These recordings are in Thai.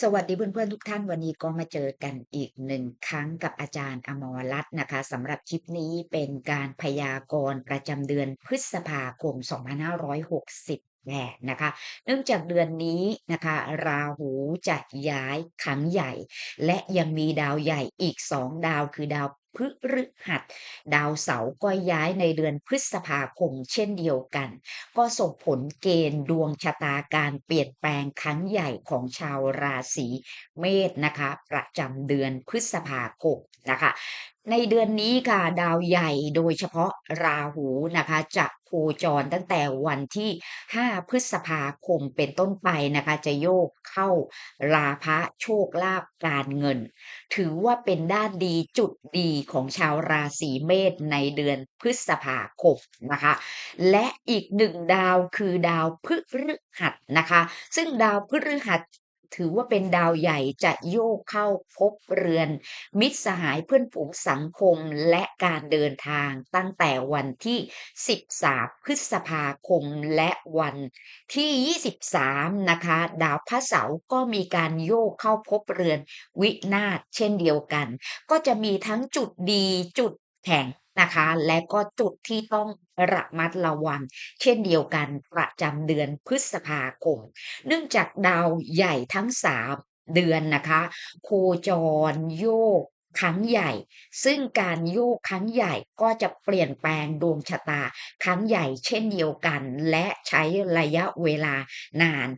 สวัสดีเพื่อนๆทุกท่านวันนี้ก็มาเจอกันอีกหนึ่งครั้งกับอาจารย์อมรรัตน์นะคะสำหรับคลิปนี้เป็นการพยากรณ์ประจำเดือนพฤษภาคม 2568นะคะ เนื่องจากเดือนนี้นะคะ ราหูจะย้ายครั้งใหญ่ และยังมีดาวใหญ่อีกสองดาวคือดาว พฤหัส ดาวเสาร์ก็ย้ายในเดือนพฤษภาคมเช่นเดียวกัน ก็ส่งผลเกณฑ์ดวงชะตาการเปลี่ยนแปลงครั้งใหญ่ของชาวราศีเมษนะคะ ประจำเดือนพฤษภาคมนะคะ ในเดือนนี้ค่ะดาวใหญ่โดยเฉพาะราหูนะคะจะโคจรตั้งแต่วันที่ 5 พฤษภาคมเป็นต้นไปนะคะ จะโยกเข้าราพะโชคลาภการเงิน ถือว่าเป็นด้านดีจุดดีของชาวราศีเมษในเดือนพฤษภาคมนะคะ และอีกหนึ่งดาวคือดาวพฤหัสนะคะ ซึ่งดาวพฤหัส ถือว่าเป็นดาวใหญ่จะโยกเข้าพบเรือน มิตรสหายเพื่อนฝูงสังคมและการเดินทางตั้งแต่วันที่ 13 พฤษภาคมและวันที่ 23 นะคะ ดาวพระเสาร์ก็มีการโยกเข้าพบเรือนวินาศเช่นเดียวกัน ก็จะมีทั้งจุดดีจุดแข็ง นะคะ และก็จุดที่ต้องระมัดระวัง เช่นเดียวกันประจำเดือนพฤษภาคม เนื่องจากดาวใหญ่ทั้ง 3 เดือนนะคะ โคจรโยกครั้งใหญ่ ซึ่งการโยกครั้งใหญ่ก็จะเปลี่ยนแปลงดวงชะตา ครั้งใหญ่เช่นเดียวกัน และใช้ระยะเวลานาน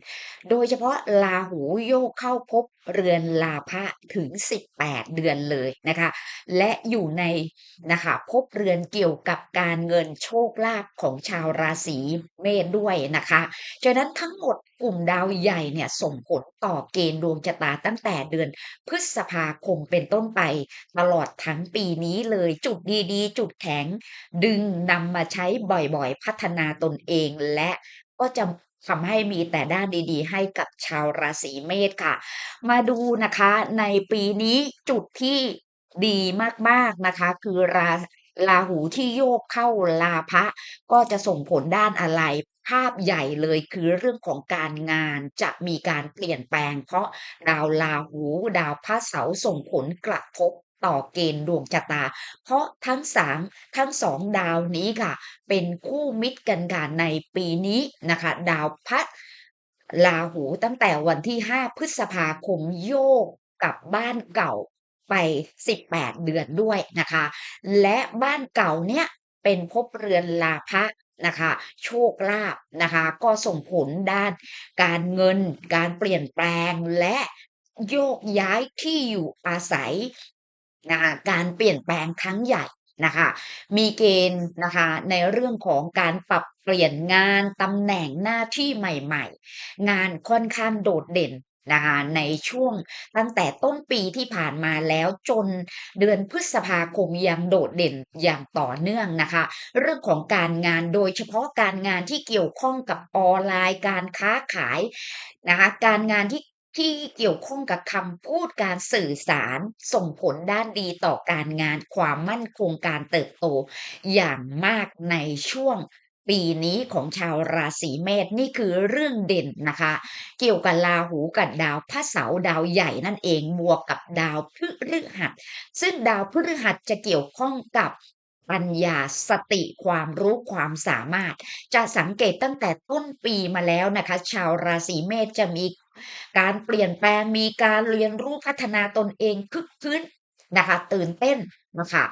โดยเฉพาะราหูโยกเข้าพบ เรือนลาภะถึง 18 เดือนเลยนะคะ และอยู่ในนะคะพบเรือนเกี่ยวกับการเงินโชคลาภของชาวราศีเมษด้วยนะคะฉะนั้นทั้งหมดกลุ่มดาวใหญ่เนี่ยส่งผลต่อเกณฑ์ดวงชะตาตั้งแต่เดือน พฤษภาคมเป็นต้นไป ตลอดทั้งปีนี้เลยจุดดีๆ จุดแข็ง ดึงนำมาใช้บ่อยๆ พัฒนาตนเองและก็จะ ทำให้มีแต่ด้านดีๆ ให้กับชาวราศีเมษค่ะ มาดูนะคะในปีนี้จุดที่ดีมากๆนะคะ คือราราหูที่โยกเข้าลาภะก็จะส่งผลด้านอะไร ภาพใหญ่เลยคือเรื่องของการงานจะมีการเปลี่ยนแปลง เพราะดาวราหู ดาวพระเสาร์ส่งผลกระทบ ต่อเกณฑ์ดวงชะตา เพราะทั้ง3ทั้ง2ดาวนี้ค่ะ เป็นคู่มิตรกันค่ะในปีนี้นะคะ ดาวพระราหูตั้งแต่วันที่ 5 พฤษภาคมโยกกับบ้านเก่าไป 18 เดือนด้วยนะคะ และบ้านเก่าเนี่ยเป็นภพเรือนลาภะนะคะ โชคลาภนะคะ ก็ส่งผลด้านการเงิน การเปลี่ยนแปลงและโยกย้ายที่อยู่อาศัย นะคะการเปลี่ยนแปลงครั้งใหญ่นะคะมีเกณฑ์นะคะในเรื่องของการปรับเปลี่ยนงานตำแหน่งหน้าที่ใหม่ๆ งานค่อนข้างโดดเด่นนะคะในช่วงตั้งแต่ต้นปีที่ผ่านมาแล้วจนเดือนพฤษภาคมยังโดดเด่นอย่างต่อเนื่องนะคะ เรื่องของการงานโดยเฉพาะการงานที่เกี่ยวข้องกับออนไลน์ การค้าขายนะคะการงานที่ ที่เกี่ยวข้องกับคำพูดการสื่อสารส่งผลด้านดีต่อการงานความมั่นคงการเติบโต อย่างมากในช่วงปีนี้ของชาวราศีเมษนี่คือเรื่องเด่นนะคะ เกี่ยวกับราหูกับดาวพระเสาร์ดาวใหญ่นั่นเองบวกกับดาวพฤหัส ซึ่งดาวพฤหัสจะเกี่ยวข้องกับปัญญาสติความรู้ความสามารถ จะสังเกตตั้งแต่ต้นปีมาแล้วนะคะ ชาวราศีเมษจะมี การเปลี่ยนแปลงมีการเรียนรู้พัฒนาตนเองคึกคืนนะคะ ตื่นเต้นนะคะ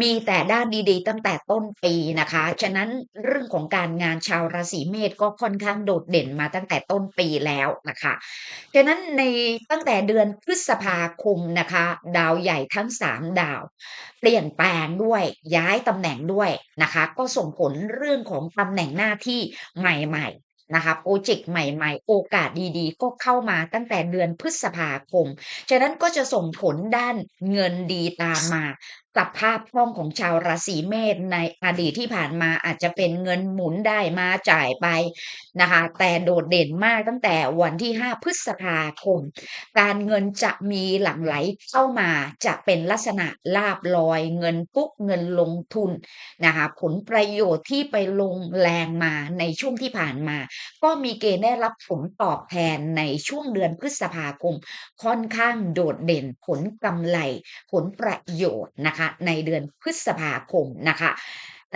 มีแต่ด้านดีๆ ตั้งแต่ต้นปีนะคะ ฉะนั้นเรื่องของการงานชาวราศีเมษก็ค่อนข้างโดดเด่นมาตั้งแต่ต้นปีแล้วนะคะ ฉะนั้นในตั้งแต่เดือนพฤษภาคมนะคะ ดาวใหญ่ทั้ง 3 ดาว เปลี่ยนแปลงด้วยย้ายตำแหน่งด้วยนะคะ ก็ส่งผลเรื่องของตำแหน่งหน้าที่ใหม่ๆ นะคะโปรเจกต์ใหม่ ๆ โอกาสดีๆ ก็เข้ามาตั้งแต่เดือนพฤษภาคม ฉะนั้นก็จะส่งผลด้านเงินดีตามมา สภาพคล่องของชาวราศีเมษในอดีตที่ผ่านมาอาจจะเป็นเงินหมุนได้มาจ่ายไปนะคะ แต่โดดเด่นมากตั้งแต่วันที่ 5 พฤษภาคม การเงินจะมีหลั่งไหลเข้ามาจะเป็นลักษณะลาบลอย เงินปุ๊กเงินลงทุนนะคะผลประโยชน์ที่ไปลงแรงมาในช่วงที่ผ่านมา ก็มีเกณฑ์ได้รับผลตอบแทนในช่วงเดือนพฤษภาคม ค่อนข้างโดดเด่นผลกำไร ผลประโยชน์นะคะในเดือนพฤษภาคมนะคะ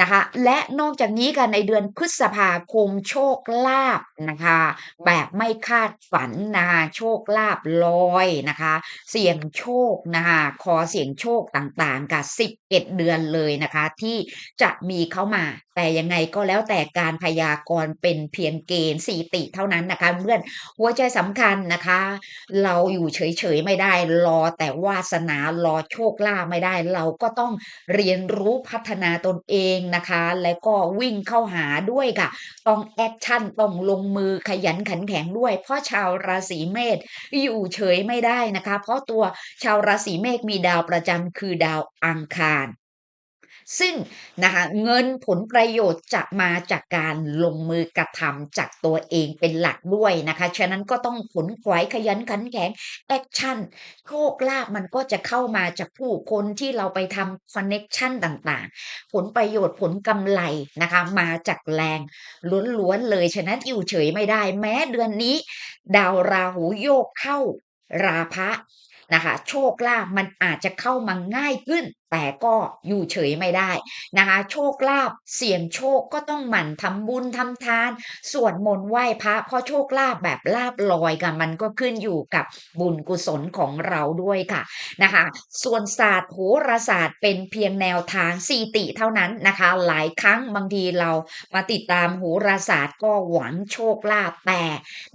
นะคะและนอกจากนี้ค่ะในเดือนพฤษภาคมโชคลาภนะคะ แบบไม่คาดฝันนะคะโชคลาภลอยนะคะ เสี่ยงโชคนะคะขอเสี่ยงโชคต่างๆกับ11 เดือนเลยนะคะ ที่จะมีเข้ามา แต่ยังไงก็แล้วแต่การพยากรณ์เป็นเพียงเกณฑ์สีติเท่านั้นนะคะเพื่อนหัวใจสำคัญนะคะ เราอยู่เฉยๆไม่ได้รอแต่วาสนารอโชคลาภไม่ได้ เราก็ต้องเรียนรู้พัฒนาตนเองนะคะ แล้วก็วิ่งเข้าหาด้วยค่ะ ต้องแอคชั่นต้องลงมือขยันขันแข็งด้วย เพราะชาวราศีเมษอยู่เฉยไม่ได้นะคะ เพราะตัวชาวราศีเมษมีดาวประจำคือดาวอังคาร ซึ่งนะคะเงินผลประโยชน์จะมาจากการลงมือกระทำจากตัวเองเป็นหลักด้วยนะคะ ฉะนั้นก็ต้องขนขวายขยันขันแข็งแอคชั่นโชคลาภมันก็จะเข้ามาจากผู้คนที่เราไปทำคอนเน็กชันต่างๆ ผลประโยชน์ผลกำไรนะคะ มาจากแรงล้วนๆเลย ฉะนั้นอยู่เฉยไม่ได้ แม้เดือนนี้ ดาวราหูโยกเข้าราพะ นะคะ โชคลาภมันอาจจะเข้ามาง่ายขึ้น แต่ก็อยู่เฉยไม่ได้นะคะ โชคลาภเสี่ยงโชคก็ต้องหมั่นทำบุญทำทานสวดมนต์ไหว้พระเพราะโชคลาภแบบลาบลอยค่ะมันก็ขึ้นอยู่กับบุญกุศลของเราด้วยค่ะนะคะ ส่วนศาสตร์โหราศาสตร์เป็นเพียงแนวทางสีติเท่านั้นนะคะ หลายครั้งบางทีเรามาติดตามโหราศาสตร์ก็หวังโชคลาภแต่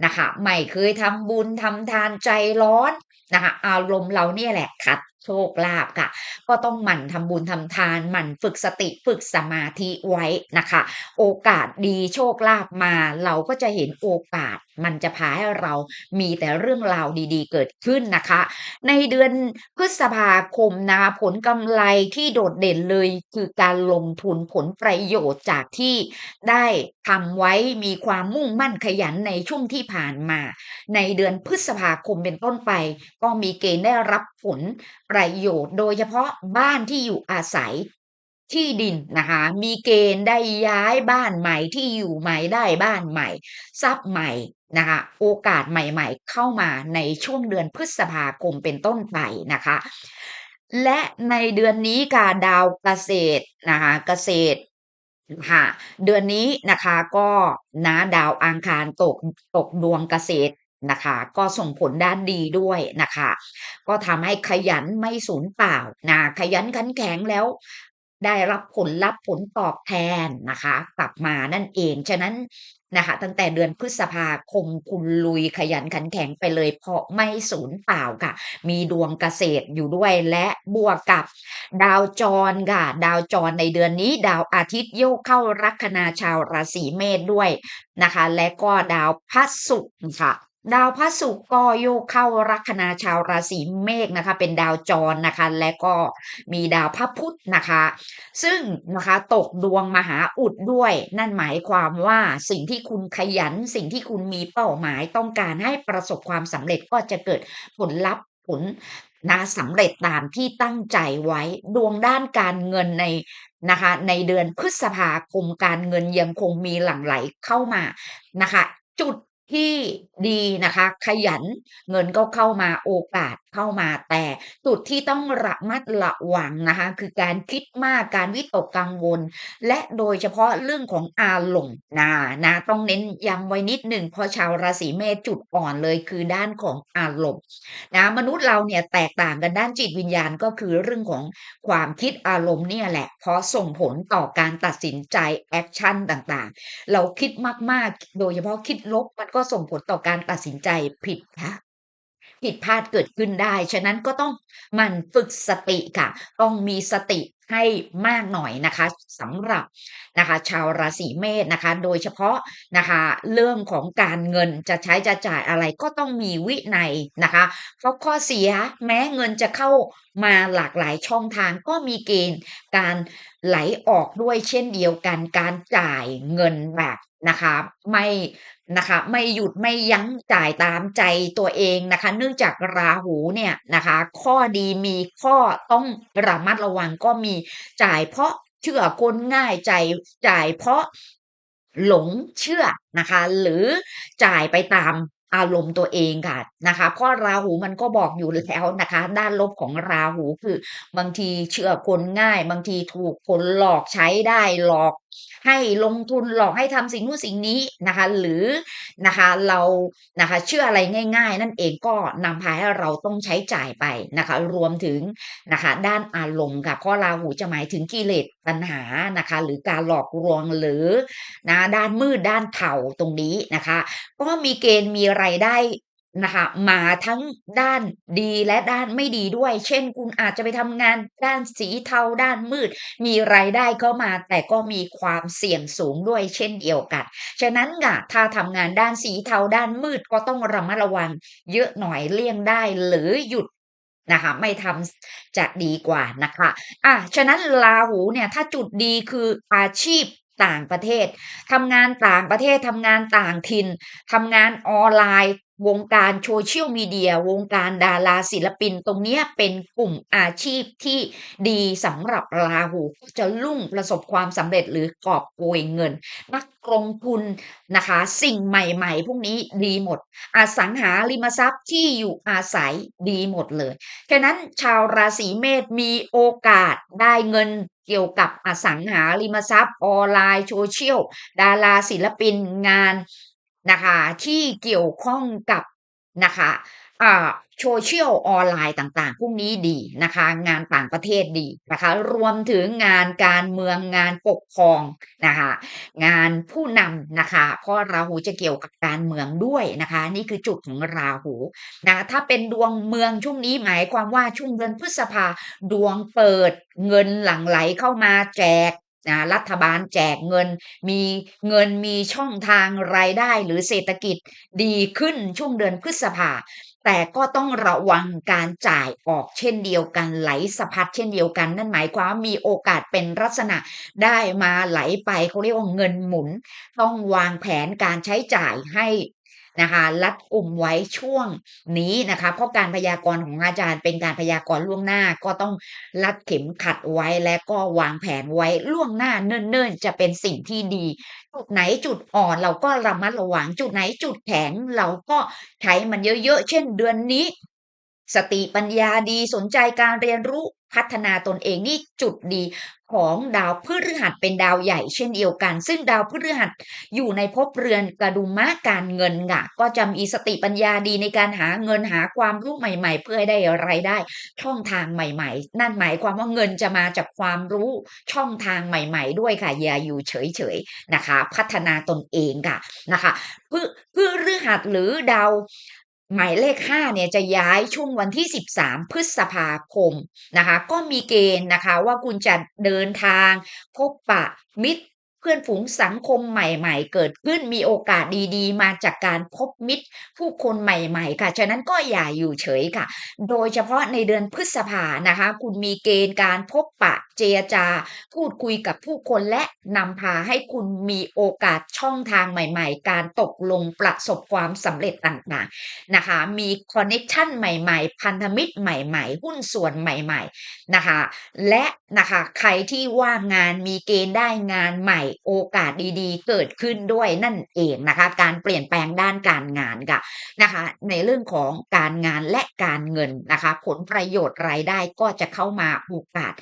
นะคะไม่เคยทำบุญทำทานใจร้อน นะคะอารมณ์เราเนี่ยแหละขัด โชคลาภค่ะ ก็ต้องหมั่นทำบุญทำทาน หมั่นฝึกสติฝึกสมาธิไว้นะคะ โอกาสดีโชคลาภมา เราก็จะเห็นโอกาสมันจะพาให้เรามีแต่เรื่องราวดีๆ เกิดขึ้นนะคะ ในเดือนพฤษภาคมนะคะผลกำไรที่โดดเด่นเลยคือการลงทุนผลประโยชน์จากที่ได้ทำไว้มีความมุ่งมั่นขยันในช่วงที่ผ่านมา ในเดือนพฤษภาคมเป็นต้นไป ก็มีเกณฑ์ได้รับผลประโยชน์โดยเฉพาะบ้านที่อยู่อาศัยที่ดินนะคะมีเกณฑ์ได้ย้ายบ้านใหม่ที่อยู่ใหม่ได้บ้านใหม่ ทรัพย์ใหม่นะคะโอกาสใหม่ๆ เข้ามาในช่วงเดือนพฤษภาคมเป็นต้นไปนะคะ และในเดือนนี้ค่ะดาวเกษตรนะคะเกษตรค่ะเดือนนี้นะคะก็นะดาวอังคารตกตกดวงเกษตร นะคะ ก็ส่งผลด้านดีด้วยนะคะ ก็ทำให้ขยันไม่สูญเปล่านะขยันขันแข็งแล้วได้รับผลลัพธ์ผลตอบแทนนะคะกลับมานั่นเอง ฉะนั้นนะคะตั้งแต่เดือนพฤษภาคมคุณลุยขยันขันแข็งไปเลย เพราะไม่สูญเปล่าค่ะ มีดวงเกษตรอยู่ด้วยและบวกกับดาวจรค่ะ ดาวจรในเดือนนี้ ดาวอาทิตย์โยกเข้าลัคนาชาวราศีเมษด้วยนะคะ และก็ดาวพระศุกร์ค่ะ ดาวพระศุกร์ก็โยกเข้าลัคนาชาวราศีเมษนะคะ เป็นดาวจรนะคะ และก็มีดาวพระพุธนะคะ ซึ่งนะคะตกดวงมหาอุดด้วย นั่นหมายความว่าสิ่งที่คุณขยัน สิ่งที่คุณมีเป้าหมายต้องการให้ประสบความสำเร็จก็จะเกิดผลลัพธ์ผลนะสำเร็จตามที่ตั้งใจไว้ดวงด้านการเงินในนะคะ ในเดือนพฤษภาคมการเงินยังคงมีหลั่งไหลเข้ามานะคะ จุด ที่ดีนะคะ ขยันเงินก็เข้ามาโอกาสเข้ามาแต่จุดที่ต้องระมัดระวังนะคะ คือการคิดมากการวิตกกังวล และโดยเฉพาะเรื่องของอารมณ์นะนะต้องเน้นย้ำไว้นิดหนึ่งเพราะชาวราศีเมษจุดอ่อนเลยคือด้านของอารมณ์นะมนุษย์เราเนี่ยแตกต่างกันด้านจิตวิญญาณก็คือเรื่องของความคิดอารมณ์เนี่ยแหละ เพราะส่งผลต่อการตัดสินใจแอคชั่นต่างๆ เราคิดมากๆ โดยเฉพาะคิดลบมันก็ส่งผลต่อการตัดสินใจผิดค่ะผิดพลาดเกิดขึ้นได้ ฉะนั้นก็ต้องมันฝึกสติค่ะ ต้องมีสติให้มากหน่อยนะคะสำหรับนะคะ ชาวราศีเมษนะคะ โดยเฉพาะนะคะ เรื่องของการเงินจะใช้จะจ่ายอะไรก็ต้องมีวินัยนะคะเพราะข้อเสียแม้เงินจะเข้ามาหลากหลายช่องทางก็มีเกณฑ์การไหลออกด้วยเช่นเดียวกันการจ่ายเงินแบบนะคะไม่นะคะไม่หยุดไม่ยั้งจ่ายตามใจตัวเองนะคะ เนื่องจากราหูเนี่ยนะคะ ข้อดีมีข้อต้องระมัดระวังก็มีจ่ายเพราะเชื่อคนง่ายใจจ่ายเพราะหลงเชื่อนะคะ หรือจ่ายไปตาม อารมณ์ตัวเองค่ะนะคะเพราะราหูมันก็บอกอยู่แล้วนะคะ ด้านลบของราหูคือบางทีเชื่อคนง่าย บางทีถูกคนหลอกใช้ได้หลอก ให้ลงทุนหลอกให้ทำสิ่งนู้นสิ่งนี้นะคะ หรือนะคะเรานะคะเชื่ออะไรง่าย ๆ นั่นเองก็นำพาให้เราต้องใช้จ่ายไปนะคะ รวมถึงนะคะด้านอารมณ์ค่ะเพราะราหูจะหมายถึงกิเลสปัญหานะคะ หรือการหลอกลวงหรือนะด้านมืดด้านเทาตรงนี้นะคะ ก็มีเกณฑ์มีรายได้ นะคะมาทั้งด้านดีและด้านไม่ดีด้วย เช่น คุณอาจจะไปทำงานด้านสีเทาด้านมืด มีรายได้เข้ามา แต่ก็มีความเสี่ยงสูงด้วยเช่นเดียวกัน ฉะนั้นค่ะถ้าทำงานด้านสีเทาด้านมืดก็ต้องระมัดระวัง เยอะหน่อยเลี่ยงได้หรือหยุดนะคะไม่ทำจะดีกว่านะคะ อะ ฉะนั้นราหูเนี่ย ถ้าจุดดีคืออาชีพ ต่างประเทศ ทำงานต่างประเทศ ทำงานต่างถิ่น ทำงานออนไลน์ วงการโซเชียลมีเดีย วงการดาราศิลปิน ตรงนี้เป็นกลุ่มอาชีพที่ดีสำหรับราหูจะรุ่งประสบความสำเร็จหรือกอบโกยเงิน นักลงทุนนะคะ สิ่งใหม่ๆ พวกนี้ดีหมด อสังหาริมทรัพย์ที่อยู่อาศัยดีหมดเลย ฉะนั้นชาวราศีเมษมีโอกาสได้เงิน เกี่ยวกับอสังหาริมทรัพย์ออนไลน์โซเชียลดาราศิลปินงานนะคะที่เกี่ยวข้องกับนะคะ โซเชียลออนไลน์ต่างๆ พวกนี้ดีนะคะ งานต่างประเทศดีนะคะ รวมถึงงานการเมืองงานปกครองนะคะ งานผู้นำนะคะ เพราะราหูจะเกี่ยวกับการเมืองด้วยนะคะ นี่คือจุดของราหูนะถ้าเป็นดวงเมืองช่วงนี้หมายความว่าช่วงเดือนพฤษภาดวงเปิดเงินหลั่งไหลเข้ามาแจกนะรัฐบาลแจกเงิน มีเงินมีช่องทางรายได้หรือเศรษฐกิจดีขึ้นช่วงเดือนพฤษภา แต่ก็ต้องระวังการจ่ายออกเช่นเดียวกันไหลสะพัดเช่นเดียวกัน นั่นหมายความมีโอกาสเป็นลักษณะได้มาไหลไปเขาเรียกว่าเงินหมุน ต้องวางแผนการใช้จ่ายให้ นะคะรัดอุ่มไว้ช่วงนี้นะคะ เพราะการพยากรณ์ของอาจารย์เป็นการพยากรณ์ล่วงหน้าก็ต้องรัดเข็มขัดไว้และก็วางแผนไว้ล่วงหน้าเนิ่นๆ จะเป็นสิ่งที่ดี จุดไหนจุดอ่อนเราก็ระมัดระวังจุดไหนจุดแข็งเราก็ใช้มันเยอะๆ เช่นเดือนนี้ สติปัญญาดีสนใจการเรียนรู้พัฒนาตนเองนี่จุดดี ของดาวพฤหัสเป็นดาวใหญ่เช่นเดียวกัน ซึ่งดาวพฤหัสอยู่ในภพเรือนกระดุมะการเงินค่ะก็จะมีสติปัญญาดีในการหาเงินหาความรู้ใหม่ ๆ เพื่อให้ได้รายได้ ช่องทางใหม่ ๆ นั่นหมายความว่าเงินจะมาจากความรู้ช่องทางใหม่ ๆ ด้วยค่ะอย่าอยู่เฉยๆนะคะ พัฒนาตนเองค่ะนะคะพฤพฤหัสหรือดาว หมายเลข5เนี่ยจะย้ายช่วงวันที่ 13 พฤษภาคมนะคะก็มีเกณฑ์นะคะว่าคุณจะเดินทาง พบปะมิตรเพื่อนฝูงสังคมใหม่ๆ เกิดขึ้นมีโอกาสดีๆ มาจากการพบมิตร ผู้คนใหม่ๆ ค่ะ ฉะนั้นก็อย่าอยู่เฉยค่ะ โดยเฉพาะในเดือนพฤษภานะคะ คุณมีเกณฑ์การพบปะเจรจา พูดคุยกับผู้คนและนำพาให้คุณมีโอกาสช่องทางใหม่ๆ การตกลงประสบความสำเร็จต่างๆนะคะ มีคอนเนคชั่นใหม่ๆ พันธมิตรใหม่ๆ หุ้นส่วนใหม่ๆนะคะ และนะคะใครที่ว่างงานมีเกณฑ์ได้งานใหม่โอกาสดีๆ เกิดขึ้นด้วยนั่นเองนะคะ การเปลี่ยนแปลงด้านการงานค่ะนะคะ ในเรื่องของการงานและการเงินนะคะ ผลประโยชน์รายได้ก็จะเข้ามาโอกาส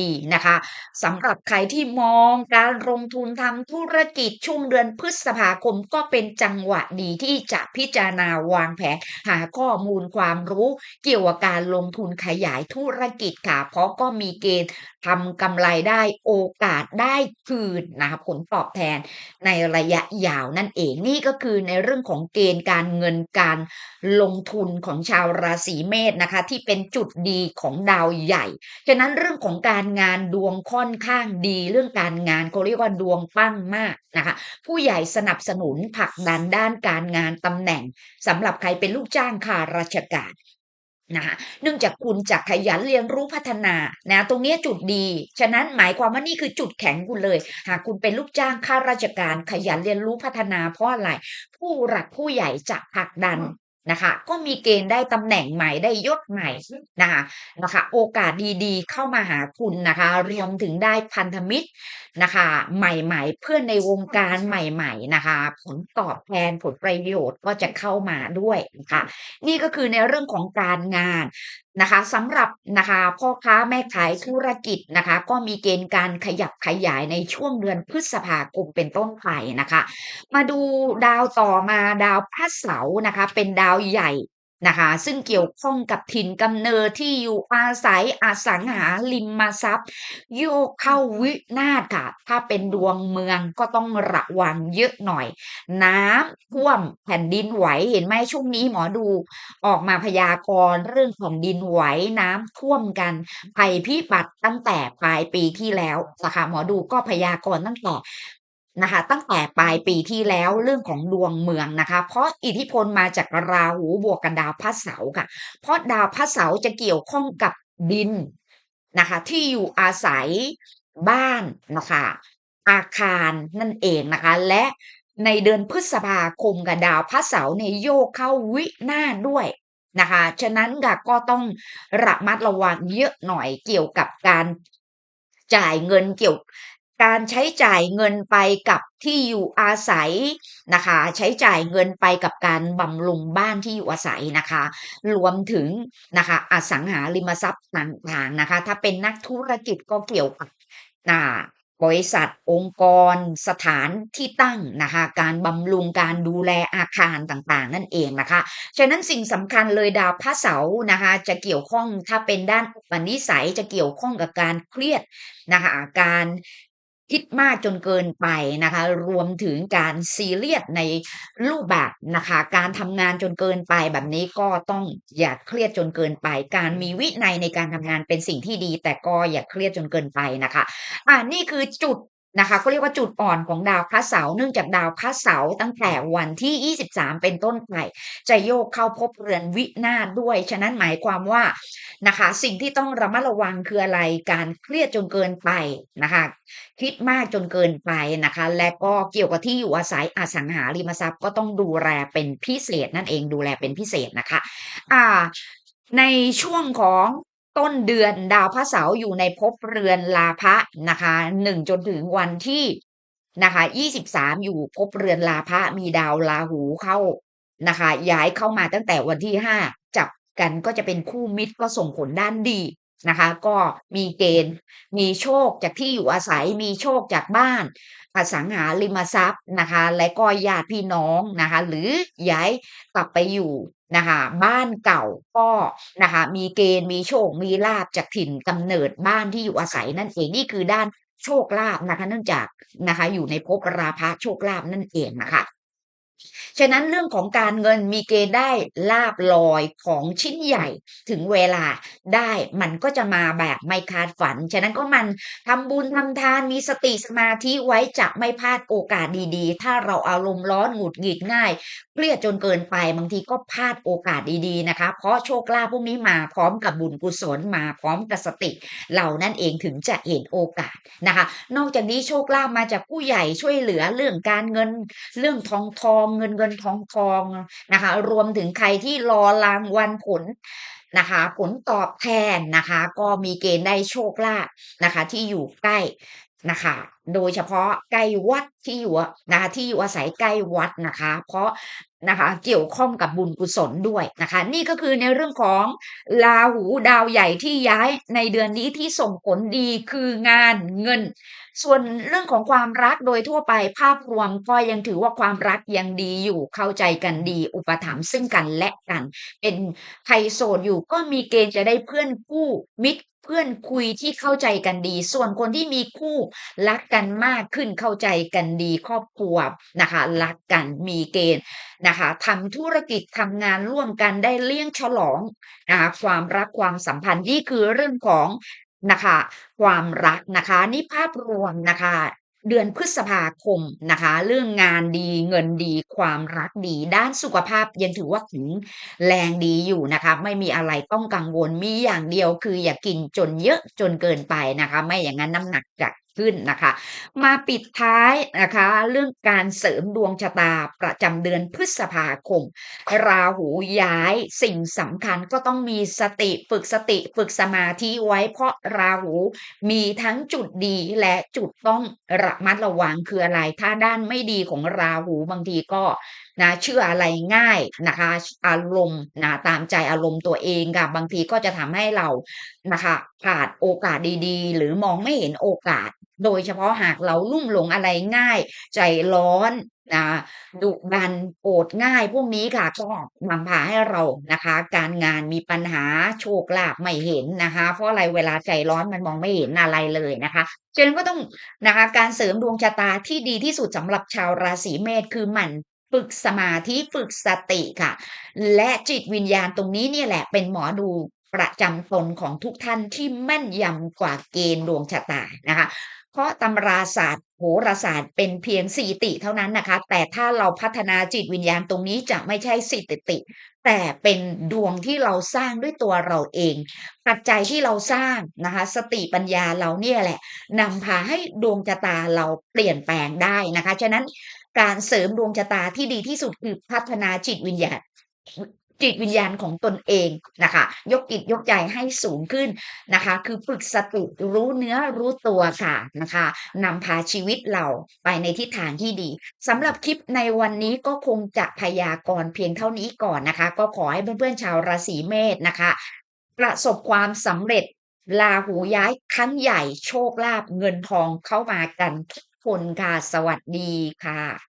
ดีๆนะคะสำหรับใครที่มองการลงทุนทำธุรกิจช่วงเดือนพฤษภาคมก็เป็นจังหวะดีที่จะพิจารณาวางแผนหาข้อมูลความรู้เกี่ยวกับการลงทุนขยายธุรกิจค่ะ เพราะก็มีเกณฑ์ทำกำไรได้โอกาสได้คืนนะคะผลตอบแทนในระยะยาวนั่นเองนี่ก็คือในเรื่องของเกณฑ์การเงินการลงทุนของชาวราศีเมษนะคะ ที่เป็นจุดดีของดาวใหญ่ ฉะนั้นเรื่องของการงานดวงค่อนข้างดีเรื่องการงานเขาเรียกว่าดวงปั้งมากนะคะ ผู้ใหญ่สนับสนุนผลักดันด้านการงานตำแหน่งสำหรับใครเป็นลูกจ้างข้าราชการนะคะเนื่องจากคุณจะขยันเรียนรู้พัฒนานะตรงนี้จุดดี ฉะนั้นหมายความว่านี่คือจุดแข็งคุณเลย หากคุณเป็นลูกจ้างข้าราชการขยันเรียนรู้พัฒนาเพราะอะไร ผู้หลักผู้ใหญ่จะผลักดัน นะคะ ก็มีเกณฑ์ได้ตำแหน่งใหม่ได้ยศใหม่นะคะนะคะ โอกาสดีๆ เข้ามาหาคุณนะคะ รวมถึงได้พันธมิตรนะคะ ใหม่ๆ เพื่อนในวงการใหม่ๆนะคะ ผลตอบแทนผลประโยชน์ก็จะเข้ามาด้วยนะคะ นี่ก็คือในเรื่องของการงาน นะคะสำหรับนะคะพ่อค้าแม่ขายธุรกิจนะคะ ก็มีเกณฑ์การขยับขยายในช่วงเดือนพฤษภาคมเป็นต้นไปนะคะ มาดูดาวต่อมาดาวพระเสาร์นะคะ เป็นดาวใหญ่ นะคะซึ่งเกี่ยวข้องกับถิ่นกำเนิดที่อยู่อาศัยอสังหาริมทรัพย์โยกเข้าวินาศค่ะ ถ้าเป็นดวงเมืองก็ต้องระวังเยอะหน่อย น้ำท่วมแผ่นดินไหวเห็นไหมช่วงนี้หมอดูออกมาพยากรณ์เรื่องแผ่นดินไหวน้ำท่วมกันภัยพิบัติตั้งแต่ปลายปีที่แล้วนะคะหมอดูก็พยากรณ์ตั้งแต่ นะคะตั้งแต่ปลายปีที่แล้วเรื่องของดวงเมืองนะคะ เพราะอิทธิพลมาจากราหูบวกกับดาวพระเสาร์ค่ะ เพราะดาวพระเสาร์จะเกี่ยวข้องกับดินนะคะ ที่อยู่อาศัยบ้านนะคะ อาคารนั่นเองนะคะ และในเดือนพฤษภาคมกับดาวพระเสาร์เนยโยกเข้าวิหน้าด้วยนะคะ ฉะนั้นก็ต้องระมัดระวังเยอะหน่อยเกี่ยวกับการจ่ายเงินเกี่ยว การใช้จ่ายเงินไปกับที่อยู่อาศัยนะคะ ใช้จ่ายเงินไปกับการบำรุงบ้านที่อยู่อาศัยนะคะ รวมถึงนะคะอสังหาริมทรัพย์ต่างๆนะคะ ถ้าเป็นนักธุรกิจก็เกี่ยวกับอ่าบริษัทองค์กร สถานที่ตั้งนะคะการบำรุงการดูแลอาคารต่างๆ นั่นเองนะคะ ฉะนั้นสิ่งสำคัญเลยดาวพระเสาร์นะคะจะเกี่ยวข้องถ้าเป็นด้านอุปนิสัยจะเกี่ยวข้องกับการเครียดนะคะการ คิดมากจนเกินไปนะคะ รวมถึงการซีเรียสในรูปแบบนะคะ การทำงานจนเกินไปแบบนี้ก็ต้องอย่าเครียดจนเกินไป การมีวินัยในการทำงานเป็นสิ่งที่ดี แต่ก็อย่าเครียดจนเกินไปนะคะ อ่านี่คือจุด นะคะเขาเรียกว่าจุดอ่อนของดาวพระเสาร์เนื่องจากดาวพระเสาร์ตั้งแต่วันที่ 23 เป็นต้นไปจะโยกเข้าพบเรือนวินาศด้วย ฉะนั้นหมายความว่านะคะ สิ่งที่ต้องระมัดระวังคืออะไรการเครียดจนเกินไปนะคะ คิดมากจนเกินไปนะคะ และก็เกี่ยวกับที่อยู่อาศัยอสังหาริมทรัพย์ก็ต้องดูแลเป็นพิเศษนั่นเองดูแลเป็นพิเศษนะคะ อ่าในช่วงของ ต้นเดือนดาวพระเสาร์อยู่ในภพเรือนลาภะนะคะหนึ่งจนถึงวันที่นะคะยี่สิบสามอยู่ภพเรือนลาภะมีดาวราหูเข้านะคะย้ายเข้ามาตั้งแต่วันที่ห้าจับกันก็จะเป็นคู่มิตรก็ส่งผลด้านดี นะคะ ก็มีเกณฑ์มีโชคจากที่อยู่อาศัยมีโชคจากบ้านอสังหาริมทรัพย์นะคะ และก็ญาติพี่น้องนะคะ หรือย้ายกลับไปอยู่นะคะบ้านเก่าก็นะคะมีเกณฑ์มีโชคมีลาภจากถิ่นกำเนิดบ้านที่อยู่อาศัยนั่นเองนี่คือด้านโชคลาภนะคะ เนื่องจากนะคะ อยู่ในภพราภะโชคลาภนั่นเองนะคะ ฉะนั้นเรื่องของการเงินมีเกณฑ์ได้ลาบลอยของชิ้นใหญ่ถึงเวลาได้มันก็จะมาแบบไม่คาดฝัน ฉะนั้นก็มันทำบุญทำทานมีสติสมาธิไว้จะไม่พลาดโอกาสดีๆ ถ้าเราอารมณ์ร้อนหงุดหงิดง่ายเครียดจนเกินไปบางทีก็พลาดโอกาสดีๆนะคะ เพราะโชคลาภพวกนี้มาพร้อมกับบุญกุศลมาพร้อมกับสติเหล่านั่นเองถึงจะเห็นโอกาสนะคะ นอกจากนี้โชคลาภมาจากผู้ใหญ่ช่วยเหลือเรื่องการเงินเรื่องทองทองเงินเงินทองทองนะคะ รวมถึงใครที่รอรางวัลผลนะคะ ผลตอบแทนนะคะ ก็มีเกณฑ์ได้โชคลาภนะคะ ที่อยู่ใกล้ นะคะ โดยเฉพาะใกล้วัดที่อยู่นะคะที่อยู่อาศัยใกล้วัดนะคะ เพราะนะคะเกี่ยวข้องกับบุญกุศลด้วยนะคะ นี่ก็คือในเรื่องของราหูดาวใหญ่ที่ย้ายในเดือนนี้ที่ส่งผลดีคืองานเงิน ส่วนเรื่องของความรักโดยทั่วไปภาพรวมก็ยังถือว่าความรักยังดีอยู่เข้าใจกันดี อุปถัมภ์ซึ่งกันและกัน เป็นใครโสดอยู่ก็มีเกณฑ์จะได้เพื่อนคู่มิตร พื่อนคุยที่เข้าใจกันดี ส่วนคนที่มีคู่รักกันมากขึ้นเข้าใจกันดีครอบครัวนะคะรักกันมีเกณฑ์นะคะทำธุรกิจทำงานร่วมกันได้เลี้ยงฉลองนะคะความรักความสัมพันธ์นี่คือเรื่องของนะคะความรักนะคะนี่ภาพรวมนะคะ เดือนพฤษภาคมนะคะ เรื่องงานดีเงินดี ความรักดี ด้านสุขภาพยังถือว่าแข็งแรงดีอยู่นะคะ ไม่มีอะไรต้องกังวลมีอย่างเดียวคืออย่ากินจนเยอะจนเกินไปนะคะ ไม่อย่างนั้นน้ำหนักจะ ขึ้นนะคะ มาปิดท้ายนะคะ เรื่องการเสริมดวงชะตาประจำเดือนพฤษภาคม ราหูย้ายสิ่งสำคัญก็ต้องมีสติฝึกสติฝึกสมาธิไว้เพราะราหูมีทั้งจุดดีและจุดต้องระมัดระวังคืออะไร ถ้าด้านไม่ดีของราหูบางทีก็นะเชื่ออะไรง่ายนะคะอารมณ์นะตามใจอารมณ์ตัวเองค่ะบางทีก็จะทำให้เรานะคะพลาดโอกาสดีๆ หรือมองไม่เห็นโอกาส โดยเฉพาะหากเราลุ่มหลงอะไรง่าย ใจร้อนนะดุดันโกรธง่ายพวกนี้ค่ะก็นำพาให้เรานะคะ การงานมีปัญหาโชคลาภไม่เห็นนะคะ เพราะอะไรเวลาใจร้อนมันมองไม่เห็นอะไรเลยนะคะฉะนั้นก็ต้องนะคะ การเสริมดวงชะตาที่ดีที่สุดสำหรับชาวราศีเมษคือหมั่นฝึกสมาธิฝึกสติค่ะ และจิตวิญญาณตรงนี้เนี่ยแหละเป็นหมอดูประจำตนของทุกท่านที่แม่นยำกว่าเกณฑ์ดวงชะตานะคะ ราะตำราศาสตร์โหราศาสตร์เป็นเพียงสี่ติเท่านั้นนะคะ แต่ถ้าเราพัฒนาจิตวิญญาณตรงนี้จะไม่ใช่สี่ติติ แต่เป็นดวงที่เราสร้างด้วยตัวเราเอง ปัจจัยที่เราสร้างนะคะ สติปัญญาเราเนี่ยแหละนำพาให้ดวงชะตาเราเปลี่ยนแปลงได้นะคะ ฉะนั้นการเสริมดวงชะตาที่ดีที่สุดคือพัฒนาจิตวิญญาณ จิตวิญญาณของตนเองนะคะ ยกจิตยกใจให้สูงขึ้นนะคะ คือฝึกสติรู้เนื้อรู้ตัวค่ะนะคะนำพาชีวิตเราไปในทิศทางที่ดีสำหรับคลิปในวันนี้ก็คงจะพยากรณ์เพียงเท่านี้ก่อนนะคะ ก็ขอให้เพื่อนๆชาวราศีเมษนะคะ ประสบความสำเร็จราหูย้ายครั้งใหญ่โชคลาภเงินทองเข้ามากันทุกคนค่ะ สวัสดีค่ะ